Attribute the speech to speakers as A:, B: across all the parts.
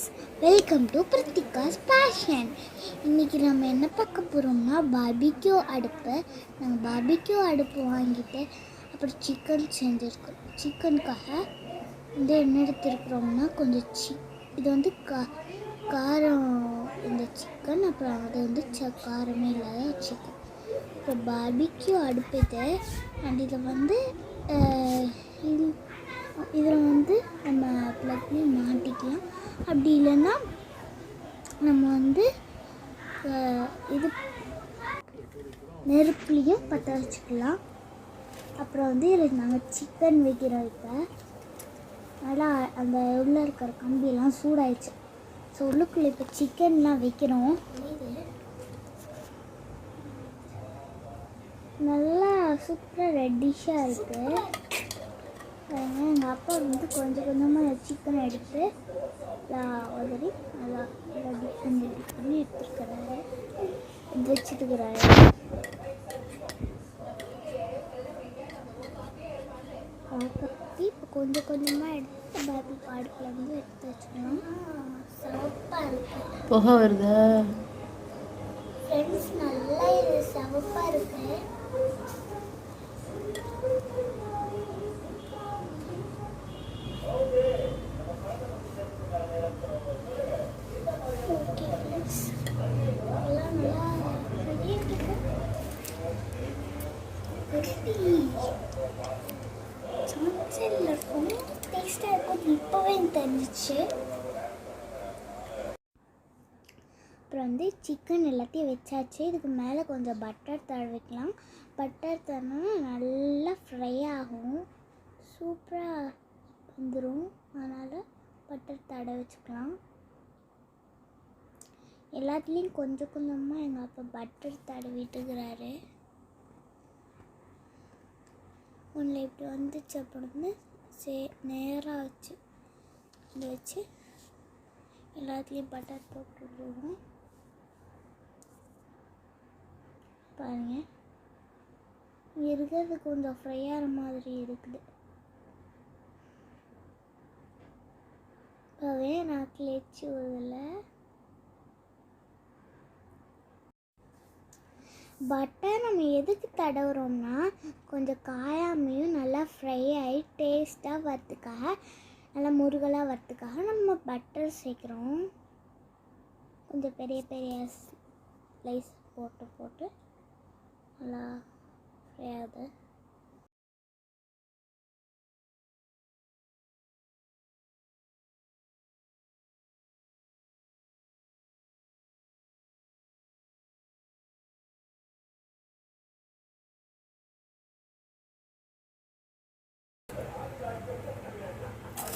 A: Friends welcome to Prithika's fashion இன்றைக்கி நம்ம என்ன பார்க்க போகிறோம்னா பார்பிக்யூ அடுப்பு. நாங்கள் பார்பிக்யூ அடுப்பு வாங்கிட்டு அப்புறம் சிக்கன் செஞ்சுருக்கோம். சிக்கனுக்காக வந்து என்ன எடுத்துருக்குறோம்னா கொஞ்சம் சி இது வந்து கா காரம் இந்த சிக்கன் அப்புறம் அது வந்து ச காரமே இல்லாத சிக்கன் அப்புறம் பார்பிக்யூ அடுப்பு இது அண்ட் இதை வந்து இதில் வந்து நம்ம ப்ளக்லேயும் மாட்டிக்கலாம். அப்படி இல்லைன்னா நம்ம வந்து இது நெருப்புலேயும் பற்ற வச்சுக்கலாம். அப்புறம் வந்து இதில் நாங்கள் சிக்கன் வைக்கிறோம் இப்போ. நல்லா அந்த உள்ளே இருக்கிற கம்பியெல்லாம் சூடாயிடுச்சு. ஸோ உள்ளுக்குள்ளே இப்போ சிக்கன்லாம் வைக்கிறோம். நல்லா சூப்பராக ரெட்டிஷாக இருக்குது அப்பா வந்து கொஞ்சம் கொஞ்சமாக சிக்கன் எடுத்து உதறி நல்லா நல்லா டிப் பண்ணி டிப் பண்ணி எடுத்துருக்கிறாரு வச்சுட்டுக்கிறாரு பற்றி இப்போ கொஞ்சம் கொஞ்சமாக எடுத்து பாபி அடுப்பில் வந்து எடுத்து வச்சுக்கணும். சிவப்பாக இருக்கு.
B: புகை வருதா?
A: ஃப்ரெண்ட்ஸ் நல்லா இது சிவப்பாக இருக்கு ஓகே ஃப்ரெண்ட்ஸ் எல்லாம் நல்லா ரெடியாக இருக்கு ரெடி சமைச்சதில் இருக்கும் டேஸ்ட்டாக இருக்கும் இப்போவே எனக்கு தெரிஞ்சிச்சு அப்புறம் வந்து சிக்கன் எல்லாத்தையும் வச்சாச்சு. இதுக்கு மேலே கொஞ்சம் பட்டர் தடவிக்கலாம் பட்டர் தடவினா நல்லா ஃப்ரை ஆகும். சூப்பராக வந்துடும் அதனால் பட்டர் தட வச்சுக்கலாம். எல்லாத்துலேயும் கொஞ்சம் கொஞ்சமாக எங்கள் அப்பா பட்டர் தடவிட்டுக்கிறாரு உன்னை இப்படி வந்துச்சு அப்படின்னு சே நேராக வச்சு இதை வச்சு எல்லாத்துலேயும் பட்டர் போட்டுடுவோம் பாருங்க. பாருங்கள் இருக்கிறது கொஞ்சம் ஃப்ரையாகிற மாதிரி இருக்குது. இப்போவே நாக்கில் எச்சு விடலை. பட்டர் நம்ம எதுக்கு தடவுறோம்னா கொஞ்சம் காயாமையும் நல்லா ஃப்ரை ஆகி டேஸ்ட்டாக வரத்துக்காக நல்லா முருகலாக வரத்துக்காக நம்ம பட்டர் சேர்க்குறோம். கொஞ்சம் பெரிய பெரிய ஸ்லைஸ் போட்டு போட்டு நல்லா ஃப்ரை ஆகுது.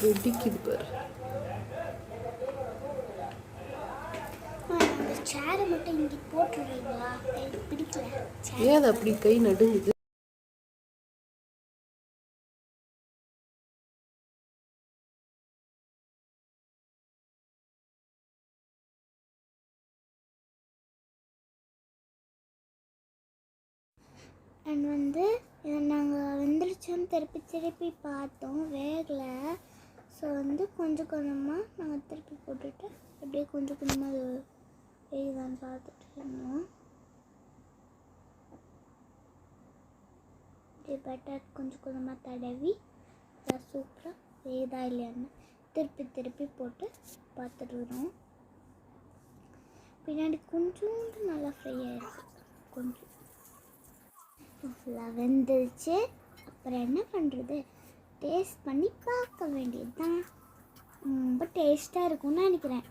B: வெடிக்குது பாரு.
A: அந்த சேரை மட்டும் இங்கே போட்டுடுறீங்களா? பிடிக்கல.
B: ஏன் அது அப்படி கை நடுங்குது?
A: அண்ட் வந்து இதை நாங்கள் வெந்துருச்சோன்னு திருப்பி திருப்பி பார்த்தோம். வேகலை. ஸோ வந்து கொஞ்சம் கொஞ்சமாக நாங்கள் திருப்பி போட்டுட்டு அப்படியே கொஞ்சம் கொஞ்சமாக அது வேகுதான்னு பார்த்துட்டு இருந்தோம். அப்படியே பட்டர் கொஞ்சம் கொஞ்சமாக தடவி சூப்பராக வேகுதா இல்லையான்னு திருப்பி திருப்பி போட்டு பார்த்துட்டு வரோம் பின்னாடி கொஞ்சோண்டு நல்லா ஃப்ரை ஆயிருக்கு. கொஞ்சம். ஃபுல்லாக வெந்துருச்சு. அப்புறம் என்ன பண்ணுறது டேஸ்ட் பண்ணி பார்க்க வேண்டியது தான் ரொம்ப டேஸ்ட்டாக இருக்கும்னு நினைக்கிறேன்.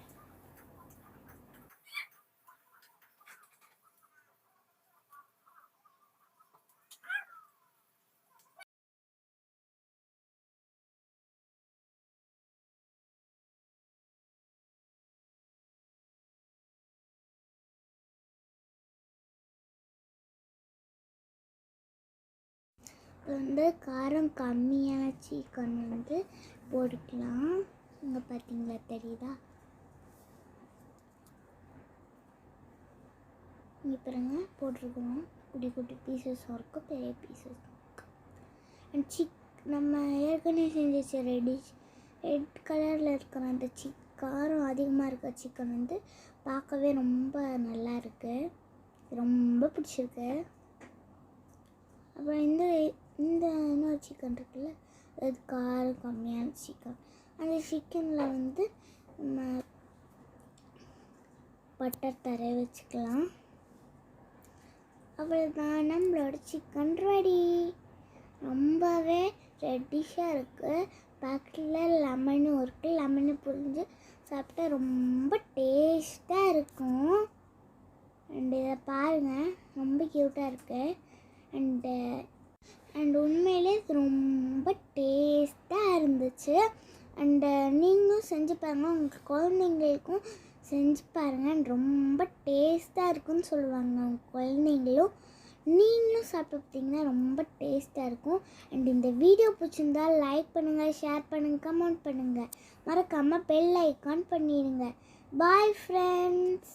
A: இப்போ வந்து காரம் கம்மியான சிக்கன் வந்து போட்டுக்கலாம். இங்கே பார்த்தீங்களா தெரியுதா? இங்கே பாருங்க போட்டிருக்கோம். குட்டி குட்டி பீசஸும் இருக்கும் பெரிய பீசஸும் இருக்குது அண்ட் சிக் நம்ம ஏற்கனவே செஞ்ச ரெடி ரெட் கலரில் இருக்கிற அந்த சிக் காரம் அதிகமாக இருக்க சிக்கன் வந்து பார்க்கவே ரொம்ப நல்லா இருக்குது ரொம்ப பிடிச்சிருக்கு. அப்புறம் இந்த இந்த இன்னொரு சிக்கன் இருக்குல்ல அது காரம் கம்மியான சிக்கன் அந்த சிக்கனில் வந்து நம்ம பட்டர் தர வச்சுக்கலாம். அவ்வளோதான் நம்மளோட சிக்கன் ரெடி ரொம்பவே ரெட்டிஷாக இருக்குது பக்கத்தில் லெமனும் இருக்குது லெமனு புரிஞ்சு சாப்பிட்டா ரொம்ப டேஸ்ட்டாக இருக்கும். அண்டு இதை பாருங்கள் ரொம்ப க்யூட்டாக இருக்குது அண்டு அண்ட் உண்மையிலே ரொம்ப டேஸ்ட்டாக இருந்துச்சு. அண்டு நீங்களும் செஞ்சு பாருங்கள் உங்கள் குழந்தைங்களுக்கும் செஞ்சு பாருங்கள் ரொம்ப டேஸ்ட்டாக இருக்குன்னு சொல்லுவாங்க உங்கள் குழந்தைங்களும். நீங்களும் சாப்பிட்டு பார்த்தீங்கன்னா ரொம்ப டேஸ்ட்டாக இருக்கும். அண்ட் இந்த வீடியோ பிடிச்சிருந்தா லைக் பண்ணுங்கள் ஷேர் பண்ணுங்கள் கமெண்ட் பண்ணுங்கள் மறக்காமல் பெல் ஐக்கான் பண்ணிடுங்க பாய் ஃப்ரெண்ட்ஸ்